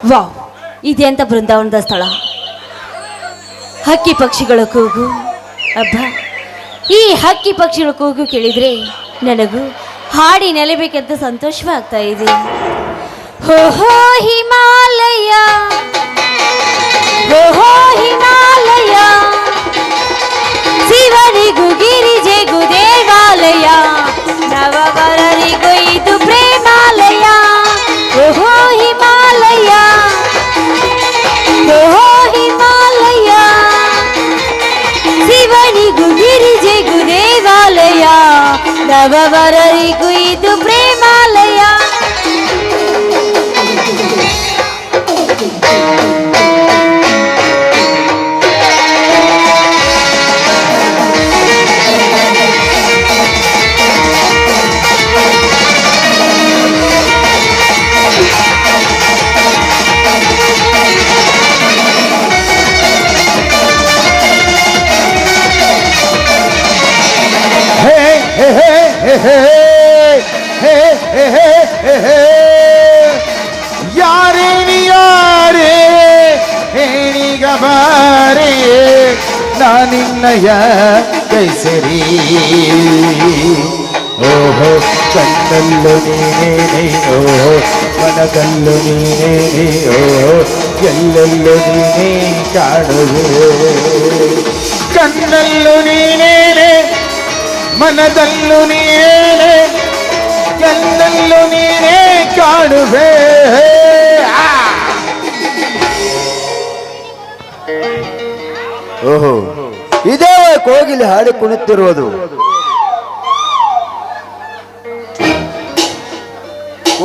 Wow ಇದೆಂತ ಬೃಂದಾವನದ ಸ್ಥಳ. ಹಕ್ಕಿ ಪಕ್ಷಿಗಳ ಕೂಗು. ಅಬ್ಬ, ಈ ಹಕ್ಕಿ ಪಕ್ಷಿಗಳ ಕೂಗು ಕೇಳಿದ್ರೆ ನನಗೂ ಹಾಡಿ ನೆಲೆಬೇಕಂತ ಸಂತೋಷವಾಗ್ತಾ ಇದೆ. ಹೋ ಹಿಮಾಲಯ! ಹೋ ಹಿಮಾಲಯ! ಗಿರಿಜೆಗೂ ದೇವಾಲಯ ನವವರರಿಗೂ ನವವರರಿಗೂ ಇದು ಪ್ರೇಮಾಲಯ யாரே நீ யாரே நீகபாரே நான் இன்னைய கைசரி ఓహో కన్నల్లు నేనే ఓహో మన కళ్ళు నేనే ఓహో ఎల్లెల్లు నేనే కాడు కన్నల్లు నేనే ಮನದಲ್ಲೂ ನೀನೇ ಎಲ್ಲೆಲ್ಲೂ ನೀನೇ ಕಾಣುವೆ! ಓಹೋ ಇದೇ ಕೋಗಿಲಿ ಹಾಡಿ ಕುಣಿತಿರುವುದು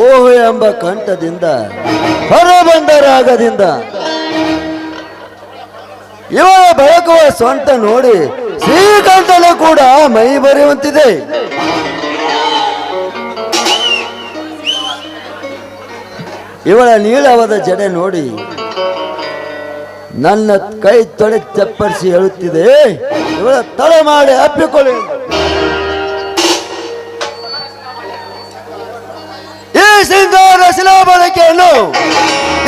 ಓಹೋ ಎಂಬ ಕಂಠದಿಂದ ಹೊರಬಂದ ರಾಗದಿಂದ ಇವಳ ಬಳಕುವ ಸ್ವಂತ ನೋಡಿ ಶ್ರೀಕಂಠನು ಕೂಡ ಮೈ ಬರೆಯುವಂತಿದೆ. ಇವಳ ನೀಳವಾದ ಜಡೆ ನೋಡಿ ನನ್ನ ಕೈ ತೊಡೆ ಚಪ್ಪರಿಸಿ ಹೇಳುತ್ತಿದೆ. ಇವಳ ತಲೆ ಮಾಡಿ ಅಪ್ಪಿಕೊಳ್ಳಿ. ಈ ಸಿಂಗಾರ ಶಿಲಾ ಬಳಕೆಯನ್ನು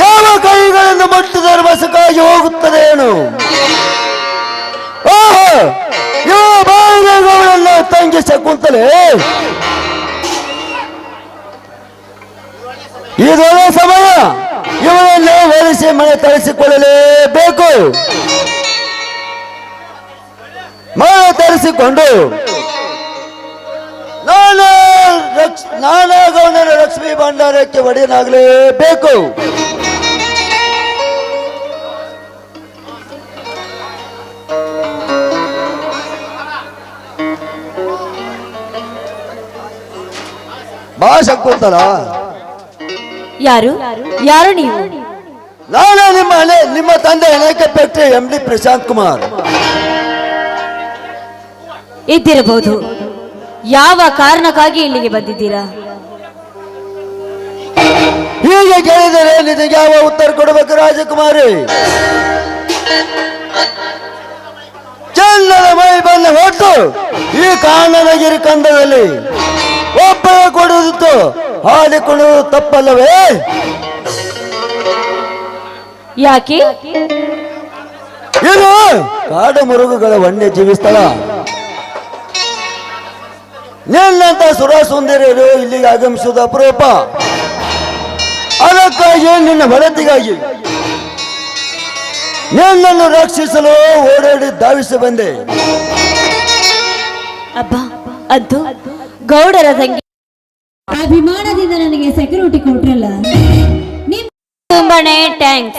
ಯಾವ ಕೈಗಳನ್ನು ಮುಟ್ಟಿದರೆ ಬಸಕಾಗಿ ಹೋಗುತ್ತದೆ ಏನು? ಓಹೋ! ಬಾಯಿಗಳನ್ನು ತಂಗಿ ಶಕುಂತಲೆ ಇದೊಳ್ಳೆ ಸಮಯ ಇವರನ್ನು ಹೋಲಿಸಿ ಮನೆ ತರಿಸಿಕೊಳ್ಳಲೇಬೇಕು. ಮನೆ ತರಿಸಿಕೊಂಡು ನಾನಾ ರಕ್ಷ ನಾನಾ ಗೌಡರ ಲಕ್ಷ್ಮೀ ಭಂಡಾರಕ್ಕೆ ಒಡೆಯನಾಗಲೇಬೇಕು. ಬಾ ಶಂಕುಂತಲ ಯಾರು? ಯಾರು ನೀವು? ನಾನು ನಿಮ್ಮ ಹಣೆ ನಿಮ್ಮ ತಂದೆ ಹೆಣಕ್ಕೆ ಪೆಟ್ಟಿ ಎಂ ಡಿ ಪ್ರಶಾಂತ್ ಕುಮಾರ್. ಇದ್ದಿರಬಹುದು. ಯಾವ ಕಾರಣಕ್ಕಾಗಿ ಇಲ್ಲಿಗೆ ಬಂದಿದ್ದೀರಾ? ಹೀಗೆ ಕೇಳಿದರೆ ನಿಮಗೆ ಯಾವ ಉತ್ತರ ಕೊಡಬೇಕು ರಾಜಕುಮಾರಿ? ಚಂದನ ಮೈ ಬಂದ ಹೊಟ್ಟು ಈ ಕಾನನಗಿರಿ ಕಂದದಲ್ಲಿ ಒಬ್ಬ ಕೊಡುವುದು. ಹಾಡಿಕೊಳ್ಳುವುದು ತಪ್ಪಲ್ಲವೇ? ಯಾಕೆ? ಇದು ಕಾಡು ಮರುಗುಗಳ ವನ್ಯ ಸ್ಥಳ ನಿನ್ನಂತ ಸುರ ಸುಂದರಿಯರು ಇಲ್ಲಿಗೆ ಆಗಮಿಸುವುದು ಅಪರೂಪ. ಅದಕ್ಕಾಗಿ ನಿನ್ನ ಬಳತಿಗಾಗಿ ನಿನ್ನನ್ನು ರಕ್ಷಿಸಲು ಓಡಾಡಿ ಧಾವಿಸಿ ಬಂದೆ. ಅಬ್ಬ ಅದು ಗೌಡರ ತಂಗಿ. ಅಭಿಮಾನದಿಂದ ನನಗೆ ಸೆಕ್ಯೂರಿಟಿ ಕೊಟ್ರಲ್ಲ. ತುಂಬಾನೇ ಟ್ಯಾಂಕ್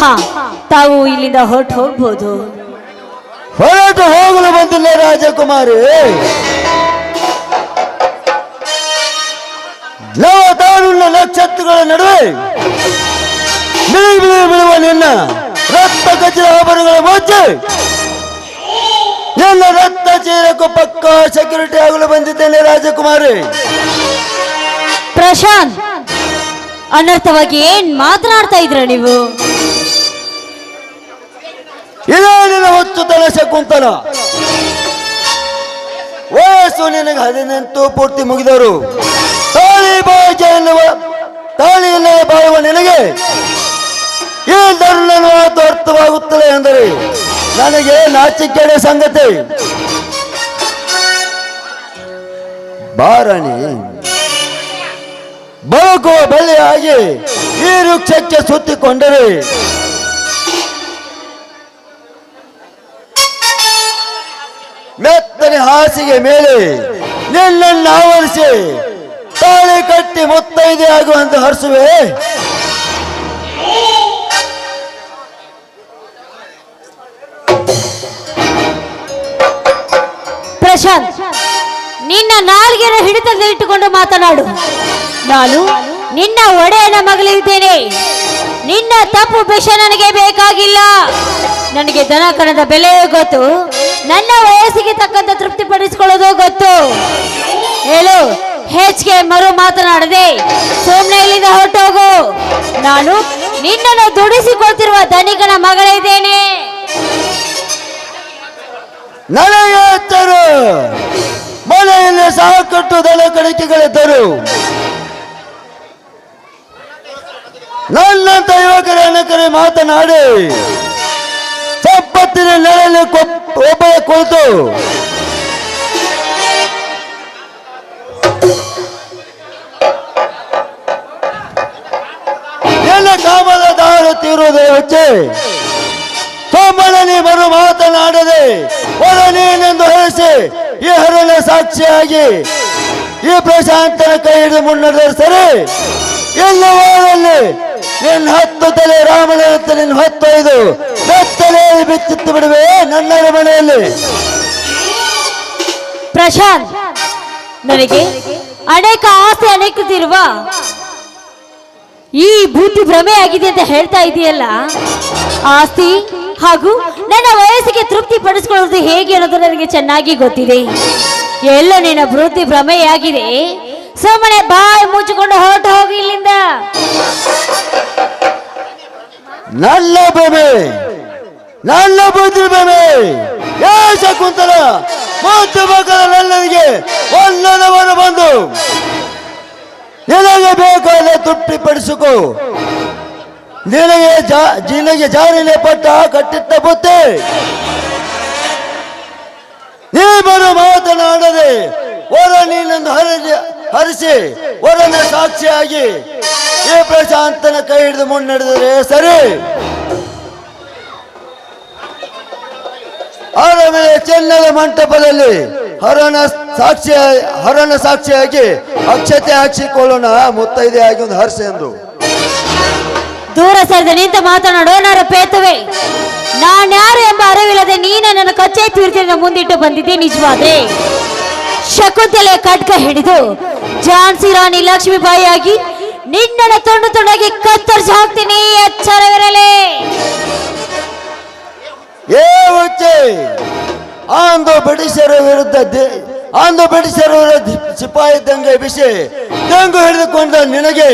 ಹಾ ತಾವು ಇಲ್ಲಿಂದ ಹೊರಟು ಹೋಗ್ಬೋದು. ಹೊರಟು ಹೋಗಲು ಬಂದಿಲ್ಲ ರಾಜಕುಮಾರಿ. ಲವ ತಾರುಣ್ಣ ನಕ್ಷತ್ರಗಳ ನಡುವೆ ಬಿಳಿ ಬಿಳಿ ಬೀಳುವ ನಿನ್ನ ರಕ್ತ ಕಚ್ಚಿದ ಆಭರಣಗಳ ಮೋಚೆ ನಿನ್ನ ರಕ್ತ ಚೀರಕ್ಕೂ ಪಕ್ಕಾ ಸೆಕ್ಯೂರಿಟಿ ಆಗಲು ಬಂದಿದ್ದೇನೆ ರಾಜಕುಮಾರಿ. ಪ್ರಶಾಂತ್ ಅನರ್ಥವಾಗಿ ಏನ್ ಮಾತನಾಡ್ತಾ ಇದ್ರ ನೀವು? ಇದೇ ನಿನ್ನ ಹುಚ್ಚುತನ ಶಕುಂತಲ ವಯಸ್ಸು ನಿನಗೆ ಹದಿನೆಂಟು ಪೂರ್ತಿ ಮುಗಿದವರು ತಾಳಿ ಬಾಯ್ಕೆ ಎನ್ನುವ ತಾಳಿ ಇಲ್ಲದೆ ಬಾಳುವ ನಿನಗೆ ಈ ಧರ್ಮ ಅರ್ಥವಾಗುತ್ತದೆ ಎಂದರೆ. ನನಗೆ ನಾಚಿಕೆಡೆ ಸಂಗತಿ. ಬಾರಣಿ. ಬಳುಕುವ ಬಳ್ಳಿಯಾಗಿ ಈ ವೃಕ್ಷಕ್ಕೆ ಸುತ್ತಿಕೊಂಡರೆ. ಮೆತ್ತನೆ ಹಾಸಿಗೆ ಮೇಲೆ ನಿನ್ನನ್ನು ಆವರಿಸಿ ತಾಳಿ ಕಟ್ಟಿ ಮುತ್ತೈದೆ ಆಗುವಂತೆ ಹರಿಸುವೆ. ಪ್ರಶಾಂತ್ ನಿನ್ನ ನಾಲ್ಗೆನ ಹಿಡಿತದಲ್ಲಿ ಇಟ್ಟುಕೊಂಡು ಮಾತನಾಡು. ನಾನು ನಿನ್ನ ಒಡೆಯನ ಮಗಳಿದ್ದೇನೆ. ನಿನ್ನ ತಪ್ಪು ಬೆಶ ನನಗೆ ಬೇಕಾಗಿಲ್ಲ. ನನಗೆ ದನ ಕಣದ ಬೆಲೆಯೂ ಗೊತ್ತು. ನನ್ನ ವಯಸ್ಸಿಗೆ ತಕ್ಕಂತ ತೃಪ್ತಿಪಡಿಸಿಕೊಳ್ಳೋದು ಗೊತ್ತು. ಹೇಳು ಹೆಚ್ಚಿಗೆ ಮರು ಮಾತನಾಡದೆ ಸುಮ್ಮನೆ ಇಲ್ಲಿಂದ ಹೊರಟೋಗು. ನಾನು ನಿನ್ನನ್ನು ದುಡಿಸಿಕೊಳ್ತಿರುವ ಧನಿಕನ ಮಗಳಿದ್ದೇನೆ. ನನಗೆ ಎತ್ತರು. ಮನೆಯಲ್ಲಿ ಸಾಕಟ್ಟು ದನ ಕಡಿಕೆಗಳಿದ್ದರು ನನ್ನಂತ ಯುವಕರ ಕರೆ ಮಾತನಾಡಿ, ಸಂಪತ್ತಿನ ನೆಲೆಯಲ್ಲಿ ಒಬ್ಬ ಕುಳಿತು. ಎಲ್ಲ ಕಾಮದ ದಾರು ತೀರುವುದೇ ಹೊಚ್ಚೆ? ಸೋಮಳನಿ ಬರು ಮಾತನಾಡದೆ ಒಡನೇನೆಂದು ನೀನೆಂದು ಹೇಳಿಸಿ, ಈ ಹರಳ ಸಾಕ್ಷಿಯಾಗಿ, ಈ ಪ್ರಶಾಂತನ ಕೈ ಹಿಡಿದು ಮುನ್ನಡೆದರೆ ಸರಿ? ಎಲ್ಲವಾದಲ್ಲಿ ನಿನ್ನ ಹತ್ತು ತಲೆ ರಾಮನ ನಿನ್ನ ಹೊತ್ತೊಯ್ದು ಬೆತ್ತಲೆ ಬಿಚ್ಚಿತ್ತು ಬಿಡುವೆ, ನನ್ನ ಮನೆಯಲ್ಲಿ ಪ್ರಶಾಂತ್, ನನಗೆ ಅನೇಕ ಆಸೆ ಅನೇಕದಿರುವ ಈ ಭೂತಿ ಭ್ರಮೆ ಆಗಿದೆ ಅಂತ ಹೇಳ್ತಾ ಇದೆಯಲ್ಲ, ಆಸ್ತಿ ಹಾಗೂ ನನ್ನ ವಯಸ್ಸಿಗೆ ತೃಪ್ತಿ ಪಡಿಸ್ಕೊಳ್ಳೋದು ಹೇಗೆ ಅನ್ನೋದು ನನಗೆ ಚೆನ್ನಾಗಿ ಗೊತ್ತಿದೆ. ಎಲ್ಲ ನಿನ್ನ ವೃತ್ತಿ ಭ್ರಮೆಯಾಗಿದೆ. ಸುಮ್ಮನೆ ಬಾಯ್ ಮುಚ್ಚಿಕೊಂಡು ಹೊರಟು ಹೋಗಿ ಇಲ್ಲಿಂದ. ನನ್ನ ಭ್ರಮೆ, ನನ್ನ ಬುದ್ಧಿ ಭ್ರಮೆ. ಯಾ ಶಕುಂತಲ ಮೂರ್ತಿ ಮಕ್ಕಳ ನನ್ನನಿಗೆ ಒಂದನವರು ಬಂದು. ನಿನಗೆ ಬೇಕಾದ ತೃಪ್ತಿಪಡಿಸಿಕೊ. ನಿನಗೆ ಜಾ ನಿನಗೆ ಜಾರಿಲೆ ಪಟ್ಟ ಕಟ್ಟಿಟ್ಟ ನೀ ಬರು ಮಾತನಾಡದೆ ಹೊರ ನೀನನ್ನು ಹರಿಸಿ ಹರಿಸಿ ಹೊರನ ಸಾಕ್ಷಿಯಾಗಿ ಈ ಪ್ರಶಾಂತನ ಕೈ ಹಿಡಿದು ಮುನ್ನಡೆದರೆ ಸರಿ. ಆಮೇಲೆ ಚೆನ್ನದ ಮಂಟಪದಲ್ಲಿ ಹರನ ಸಾಕ್ಷಿ ಹರನ ಸಾಕ್ಷಿಯಾಗಿ ಅಕ್ಷತೆ ಹಾಕಿಕೊಳ್ಳೋಣ ಮುತ್ತೈದೆ ಆಗಿ ಒಂದು ಹರ್ಷ ಎಂದು. ದೂರ ಸರಿದ ನಿಂತು ಮಾತನಾಡೋ ನರ ಪೇತುವೆ. ನಾನ್ಯಾರು ಎಂಬ ಅರಿವಿಲ್ಲದೆ ನೀನು ನನ್ನ ಕಚ್ಚೆ ತೀರ್ಥಿನ ಮುಂದಿಟ್ಟು ಬಂದಿದ್ದೆ ನಿಜವಾದ್ರೆ ಶಕುಂತಲೆ ಖಡ್ಗ ಹಿಡಿದು ಝಾನ್ಸಿ ರಾಣಿ ಲಕ್ಷ್ಮೀಬಾಯಿಯಾಗಿ ನಿನ್ನನ್ನು ತುಂಡು ತುಂಡಾಗಿ ಕತ್ತರಿಸಿ ಹಾಕ್ತೀನಿ, ಎಚ್ಚರವಿರಲಿ. ಏ ಬ್ರಿಟಿಷರ ವಿರುದ್ಧ ಆಂಧ್ರ ಬ್ರಿಟಿಷರ ವಿರುದ್ಧ ಸಿಪಾಯಿ ದಂಗೆ ಬಿಸಿ, ದಂಗು ಹಿಡಿದುಕೊಂಡ ನಿನಗೆ.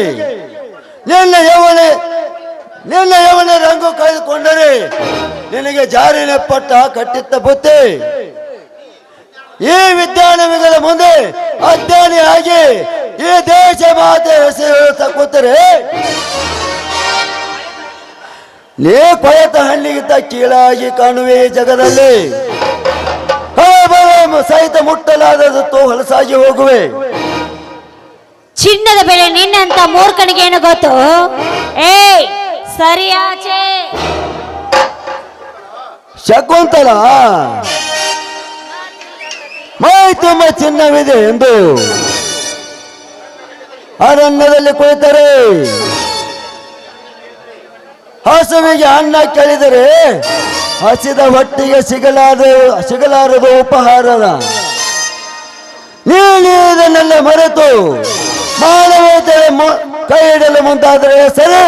ನಿನ್ನ ಯವನ ನಿನ್ನ ಯವನ ರಂಗು ಕಳೆದುಕೊಂಡರೆ ನಿನಗೆ ಜಾರಿನ ಪಟ್ಟ ಕಟ್ಟಿತ್ತ ಬುತ್ತಿ. ಈ ವಿದ್ಯಾನವಿಗಳ ಮುಂದೆ ಅಜ್ಞಾನಿ ಆಗಿ ಈ ದೇಶ ಮಾತೆ ಹೆಸರು ಕೂತರೆ ಲೇ ಕೊಯತ ಹಣ್ಣಿಗಿಂತ ಕೀಳಾಗಿ ಕಾಣುವೆ ಜಗದಲ್ಲಿ. ಸಹಿತ ಮುಟ್ಟಲಾದದ್ದು ಹೊಲಸಾಗಿ ಹೋಗುವೆ. ಚಿನ್ನದ ಬೆಲೆ ನಿನ್ನಂತ ಮೂರ್ಖನಿಗೆ ಏನು ಗೊತ್ತು? ಏ ಸರಿಯಾಚೆ. ಶಕುಂತಲ. ಮೈ ತುಂಬ ಚಿನ್ನವಿದೆ ಎಂದು ಅರಣ್ಯದಲ್ಲಿ ಕುಳಿತರೆ. ಹಸುವಿಗೆ ಅನ್ನ ಕೇಳಿದರೆ ಹಸಿದ ಹೊಟ್ಟಿಗೆ ಸಿಗಲಾದ, ಸಿಗಲಾರದು ಉಪಹಾರದ. ನೀನು ಇದನ್ನೆಲ್ಲ ಮರೆತು ಮಾನವೀಯತೆ ಕೈ ಇಡಲು ಮುಂದಾದರೆ ಸರಿ.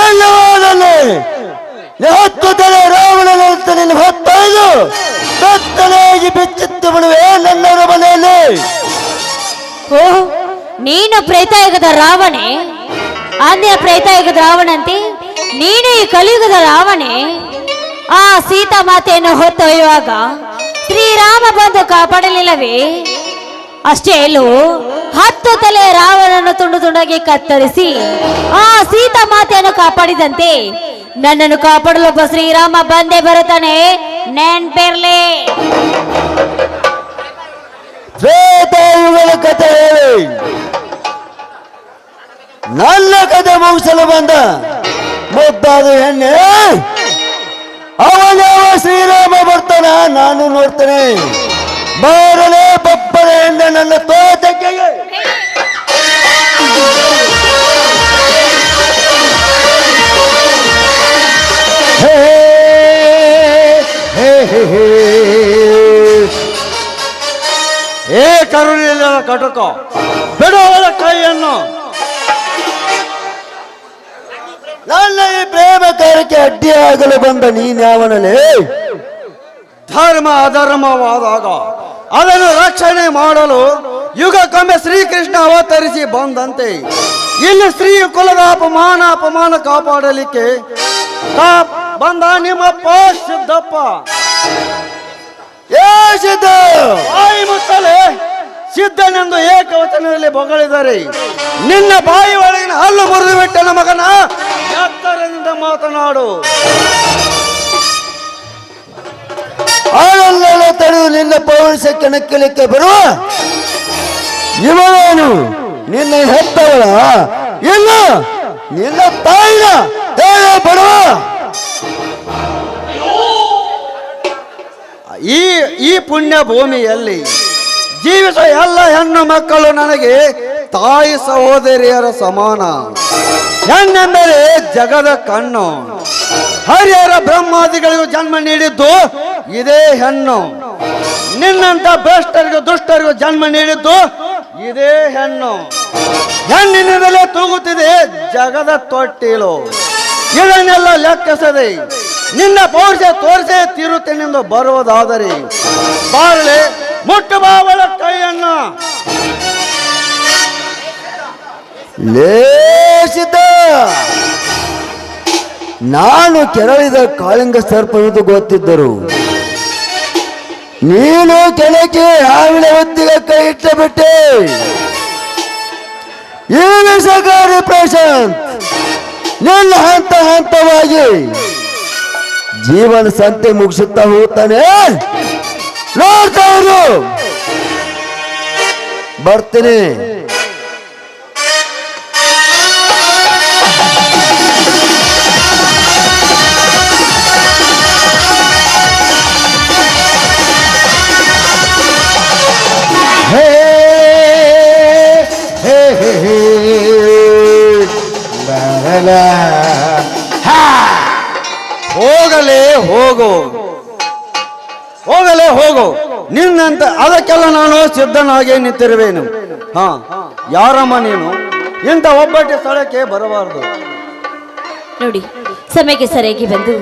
ಎಲ್ಲವಾದಲ್ಲಿ ಹತ್ತು ತಲೆ ರಾವಣನ ನಿನ್ನ ಹೊತ್ತೊಯ್ದು ಬೆತ್ತನಾಗಿ ಬಿಚ್ಚಿತ್ತು ಬಿಡುವೆ ನನ್ನವರ ಮನೆಯಲ್ಲಿ. ಓ, ನೀನು ಪ್ರೇತಾಯುಗದ ರಾವಣೆ? ಅಂದಿನ ಪ್ರೇತಾಯುಗದ ರಾವಣಂತೆ, ನೀನು ಈ ಕಲಿಯುಗದ ರಾವಣೆ? ಆ ಸೀತಾ ಮಾತೆಯನ್ನು ಹೊತ್ತೊಯ್ಯುವಾಗ ಶ್ರೀರಾಮ ಬಂದು ಕಾಪಾಡಲಿಲ್ಲವೇ? ಅಷ್ಟೇ ಲೋ ಹತ್ತು ತಲೆ ರಾವಣನ್ನು ತುಂಡು ತುಂಡಾಗಿ ಕತ್ತರಿಸಿ, ಆ ಸೀತಾ ಮಾತೆಯನ್ನು ಕಾಪಾಡಿದಂತೆ ನನ್ನನ್ನು ಕಾಪಾಡಲು ಒಬ್ಬ ಶ್ರೀರಾಮ ಬಂದೇ ಬರುತ್ತಾನೆ. ನೆನ್ಪಿರ್ಲಿ ಕತೆ ನನ್ನ ಕತೆ ಮುಗಿಸಲು ಬಂದ ಮುದ್ದಾದ ಹೆಣ್ಣೆ, ಅವನೇ ಶ್ರೀರಾಮ ಬರ್ತಾನ, ನಾನು ನೋಡ್ತೇನೆ. ಬಾರಲೇ ಬಪ್ಪನ ಹೆಣ್ಣೆ ನನ್ನ ತೋಟಕ್ಕೆ ಏ ಕರುಣಿಲ್ಲ ಕಟಕ ಬಿಡುವಳ ಕೈಯನ್ನು. ನನ್ನ ಈ ಪ್ರೇಮ ಕಾರ್ಯಕ್ಕೆ ಅಡ್ಡಿಯಾಗಲು ಬಂದ ನೀನ್ಯಾವನಲೇ ಧರ್ಮ ಅಧರ್ಮವಾದಾಗ ಅದನ್ನು ರಕ್ಷಣೆ ಮಾಡಲು ಯುಗಕ್ಕೊಮ್ಮೆ ಶ್ರೀಕೃಷ್ಣ ಅವತರಿಸಿ ಬಂದಂತೆ ಇಲ್ಲಿ ಸ್ತ್ರೀ ಕುಲದ ಅಪಮಾನ ಅಪಮಾನ ಕಾಪಾಡಲಿಕ್ಕೆ ಬಂದ ನಿಮ್ಮಪ್ಪ ಸಿದ್ದಪ್ಪ ಏ ಸಿದ್ಧ! ಬಾಯಿ ಮುತ್ತಲೆ ಸಿದ್ಧನೆಂದು ಏಕವಚನದಲ್ಲಿ ಬೊಗಳಿದ್ದಾರೆ ನಿನ್ನ ಬಾಯಿ ಒಳಗಿನ ಹಲ್ಲು ಮುರಿದು ಬಿಟ್ಟನ ಮಗನ ಎತ್ತರದಿಂದ ಮಾತನಾಡು. ಆಳಲ್ಲೆಲ್ಲ ತಡೆದು ನಿನ್ನ ಪೌರುಷ ಕಣಕ್ಕಿಳಿಕೆ ಬರುವ ಇವನೇನು? ನಿನ್ನ ಹೆತ್ತವಳ? ಇಲ್ಲ. ನಿನ್ನ ತಾಯಿನ ಹೇಳ ಬರುವ ಈ ಈ ಪುಣ್ಯ ಭೂಮಿಯಲ್ಲಿ ಜೀವಿಸುವ ಎಲ್ಲ ಹೆಣ್ಣು ಮಕ್ಕಳು ನನಗೆ ತಾಯಿ ಸಹೋದರಿಯರ ಸಮಾನ. ಹೆಣ್ಣೆಂದರೆ ಜಗದ ಕಣ್ಣು. ಹರಿಹರ ಬ್ರಹ್ಮಾದಿಗಳಿಗೂ ಜನ್ಮ ನೀಡಿದ್ದು ಇದೇ ಹೆಣ್ಣು. ನಿನ್ನಂತ ಭ್ರಷ್ಟರಿಗೂ ದುಷ್ಟರಿಗೂ ಜನ್ಮ ನೀಡಿದ್ದು ಇದೇ ಹೆಣ್ಣು. ಹೆಣ್ಣಿನಿಂದಲೇ ತೂಗುತ್ತಿದೆ ಜಗದ ತೊಟ್ಟಿಲು. ಇದನ್ನೆಲ್ಲ ಲೆಕ್ಕಿಸದೆ ನಿನ್ನ ಪೌರುಷ ತೋರಿಸೆ ತೀರುತ್ತೇನೆಂದು ಬರುವುದಾದರೆ ಬಾರಲೆ, ಮುಟ್ಟು ಬಾವಳ ಕೈಯನ್ನ. ಲೇಸಿದ ನಾನು ಕೆರಳಿದ ಕಾಳಿಂಗ ಸರ್ಪವೆಂದು ಗೊತ್ತಿದ್ದರು. ನೀನು ಕೆಳಕ್ಕೆ ಆವಿಳ ಹೊತ್ತಿಗೆ ಕೈ ಇಟ್ಟ ಬಿಟ್ಟೆ ಈ ವಿಷಕಾರಿ ಪ್ರಶಾಂತ್? ನಿನ್ನ ಹಂತ ಹಂತವಾಗಿ. ಜೀವನ ಸಂತೆ ಮುಗಿಸುತ್ತಾ ಹೋಗ್ತಾನೆ. ನೋಡ್ತಾ ಇರು. ಬರ್ತೀನಿ. ಸಿದ್ಧನಾಗಿ ನಿಂತಿರುವೇನು. ಹಾ ಯಾರಮ್ಮ ನೀನು? ಇಂಥ ಒಬ್ಬಟ್ಟು ಸ್ಥಳಕ್ಕೆ ಬರಬಾರದು. ನೋಡಿ ಸಮಯಕ್ಕೆ ಸರಿಯಾಗಿ ಬಂದು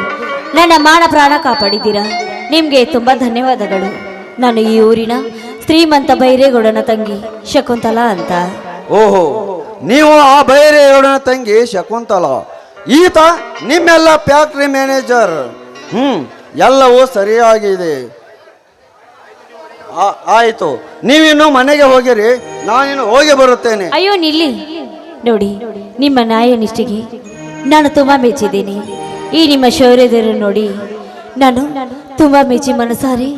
ನನ್ನ ಮಾನ ಪ್ರಾಣ ಕಾಪಾಡಿದ್ದೀರಾ? ನಿಮ್ಗೆ ತುಂಬಾ ಧನ್ಯವಾದಗಳು. ನಾನು ಈ ಊರಿನ ಶ್ರೀಮಂತ ಬೈರೇಗೌಡನ ತಂಗಿ ಶಕುಂತಲಾ ಅಂತ. ಓಹೋ ನೀವು ಆ ಬೈರೇಗೌಡನ ತಂಗಿ ಶಕುಂತಲಾ. ಈತ ನಿಮ್ಮೆಲ್ಲ ಫ್ಯಾಕ್ಟ್ರಿ ಮ್ಯಾನೇಜರ್. ಹ್ಮ್ ಎಲ್ಲವೂ ಸರಿಯಾಗಿದೆ. ಆಯ್ತು. ನೀವಿನ್ನು ಮನೆಗೆ ಹೋಗಿರಿ ನಾನಿನ್ನು ಹೋಗಿ ಬರುತ್ತೇನೆ. ಅಯ್ಯೋ ನಿಲ್ಲಿ. ನೋಡಿ ನಿಮ್ಮ ನ್ಯಾಯ ನಿಷ್ಠೆಗೆ ನಾನು ತುಂಬಾ ಮೆಚ್ಚಿದ್ದೀನಿ. ಈ ನಿಮ್ಮ ಶೌರ್ಯದರು ನೋಡಿ ನಾನು ತುಂಬಾ ಮೆಚ್ಚಿ ಮನಸಾರಿ.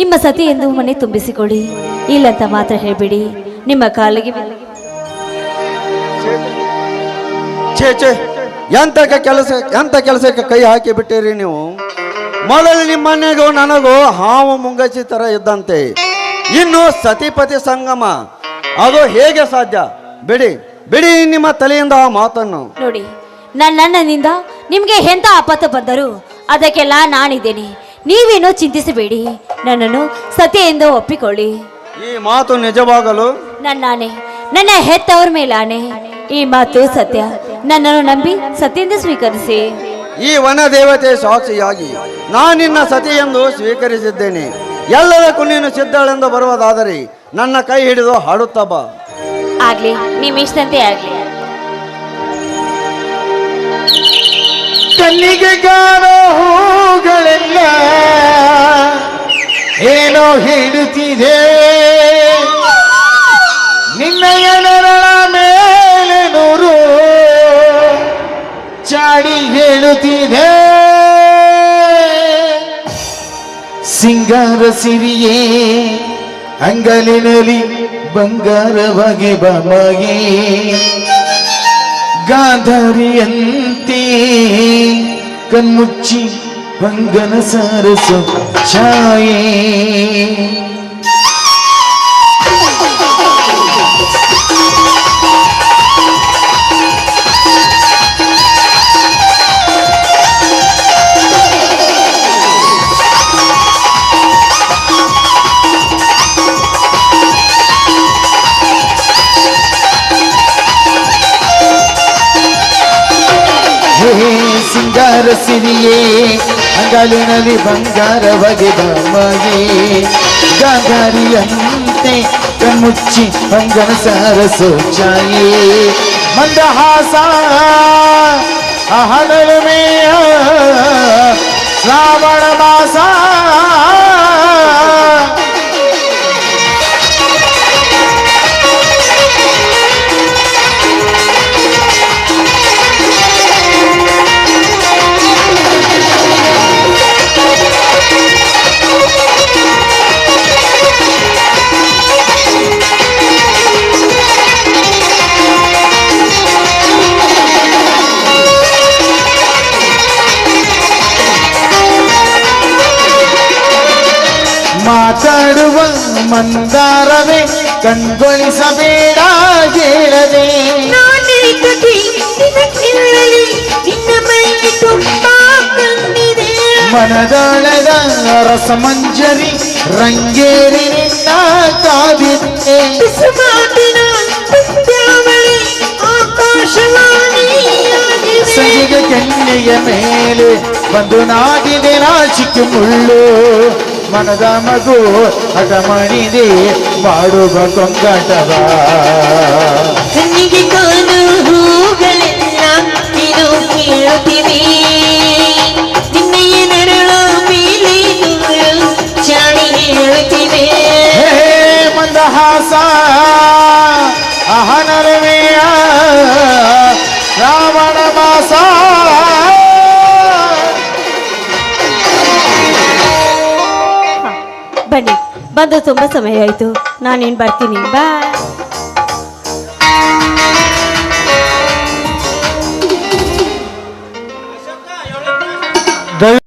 ನಿಮ್ಮ ಸತಿ ಎಂದು ಮನೆ ತುಂಬಿಸಿಕೊಡಿ ಇಲ್ಲಂತ ಮಾತ್ರ ಹೇಳಿಬಿಡಿ. ನಿಮ್ಮ ಕಾಲಿಗೆ ಛೇ ಎಂತ ಕೆಲಸ ಎಂತ ಕೆಲಸಕ್ಕೆ ಕೈ ಹಾಕಿ ಬಿಟ್ಟಿರಿ ನೀವು? ಮೊದಲು ನಿಮ್ಮ ಮನೆಗೂ ನನಗೂ ಹಾವು ಮುಂಗಚಿ ತರ ಇದ್ದಂತೆ. ಇನ್ನು ಸತಿಪತಿ ಸಂಗಮ ಅದು ಹೇಗೆ ಸಾಧ್ಯ? ಬಿಡಿ ಬಿಡಿ ನಿಮ್ಮ ತಲೆಯಿಂದ ಆ ಮಾತನ್ನು. ನೋಡಿ ನನ್ನ ನಿಮಗೆ ಎಂತ ಆಪತ್ತು ಬಂದರು ಅದಕ್ಕೆಲ್ಲ ನಾನಿದ್ದೇನೆ. ನೀವೇನು ಚಿಂತಿಸಬೇಡಿ. ನನ್ನನ್ನು ಸತಿ ಎಂದು ಒಪ್ಪಿಕೊಳ್ಳಿ. ಈ ಮಾತು ನಿಜವಾಗಲು? ನನ್ನಾನೆ ನನ್ನ ಹೆತ್ತವ್ರ ಮೇಲಾನೆ. ಈ ಮಾತು ಸತ್ಯ. ನನ್ನನ್ನು ನಂಬಿ ಸತ್ಯದಿಂದ ಸ್ವೀಕರಿಸಿ. ಈ ವನ ದೇವತೆ ಸಾಕ್ಷಿಯಾಗಿ ನಾನಿನ್ನ ಸತಿ ಎಂದು ಸ್ವೀಕರಿಸಿದ್ದೇನೆ. ಎಲ್ಲದಕ್ಕೂ ನೀನು ಸಿದ್ಧಳೆಂದು ಬರುವುದಾದರೆ ನನ್ನ ಕೈ ಹಿಡಿದು ಹಾಡುತ್ತಾ ಬಾ. ಆಗ್ಲಿ ನಿಮ್ಮ ಇಷ್ಟಂತೆ ಆಗ್ಲಿ. ಕಣ್ಣಿಗೆ ಕಾಣೋ ಹೂಗಳೆಲ್ಲ ಏನೋ ಹೇಳುತ್ತಿದೆ ಮಾಡಿ ಹೇಳುತ್ತಿದೆ. ಸಿಂಗಾರ ಸಿರಿಯೇ ಅಂಗಲಿನಲ್ಲಿ ಬಂಗಾರವಾಗಿ ಬಮಗೆ ಗಾಂಧಾರಿಯಂತೆ ಕಣ್ಮುಚ್ಚಿ ಬಂಗನ ಸಾರಸು ಛಾಯೆ. ಸಿಂಗಾರ ಸಿರಿಯೇ ಅಂಗಾಲಿನಲ್ಲಿ ಬಂಗಾರವಾಗಿ ಬಮಗೆ ಗಾಂಧಾರಿಯಂತೆ ಕಣ್ಮುಚ್ಚಿ ಹೊಂಗನ ಸಾರ ಸೋಚಾಯೇ. ಮಂದಹಾಸ ಹಣಲುಮೆಯ ಶ್ರಾವಣ ಮಾಸ. ಮಂದಾರವೇ ಕಣ್ಗೊಳಿಸಬೇಡ ಹೇಳದೆ ನಾನೇಕತೆ ನಿನ್ನ ಕೇಳಲಿ ನಿನ್ನ ಮೈ ತುಂಬಾ ಕಂದಿದೆ ಮನದೊಳದ ರಸಮಂಜರಿ ರಂಗೇರಿ ನಿನ್ನ ಕಾದಿದ್ದೆ ಬಿಸುಮಾತಿನ ಪಂದ್ಯಾವಳಿ ಆಕಾಶವಾಣಿಯಾಗಿದೆ ಸಂಜೆಗೆ ಕೆನ್ನೆಯ ಮೇಲೆ ಬಂದು ನಾದಿದೆ ನಾಚಿಕೆ ಮುಳ್ಳು ಮನದ ಮಗು ಹಠ ಮಾಡಿದೆ ಮಾಡುವ ಕೊಂಗಾಟವ ಕಣ್ಣಿಗೆ ಕಾಣು ಹೂಗಳೆಲ್ಲ ನೀನು ಕೇಳುತ್ತಿವೆ ನಿನ್ನೆಯ ನೆರಳು ಮೇಲೆ ಚಾಣಿ ಹೇಳುತ್ತಿವೆ ಮಂದಹಾಸ. ಬಂದು ತುಂಬ ಸಮಯ ಆಯಿತು. ನಾನೇನು ಬರ್ತೀನಿ? ಬಾಯ್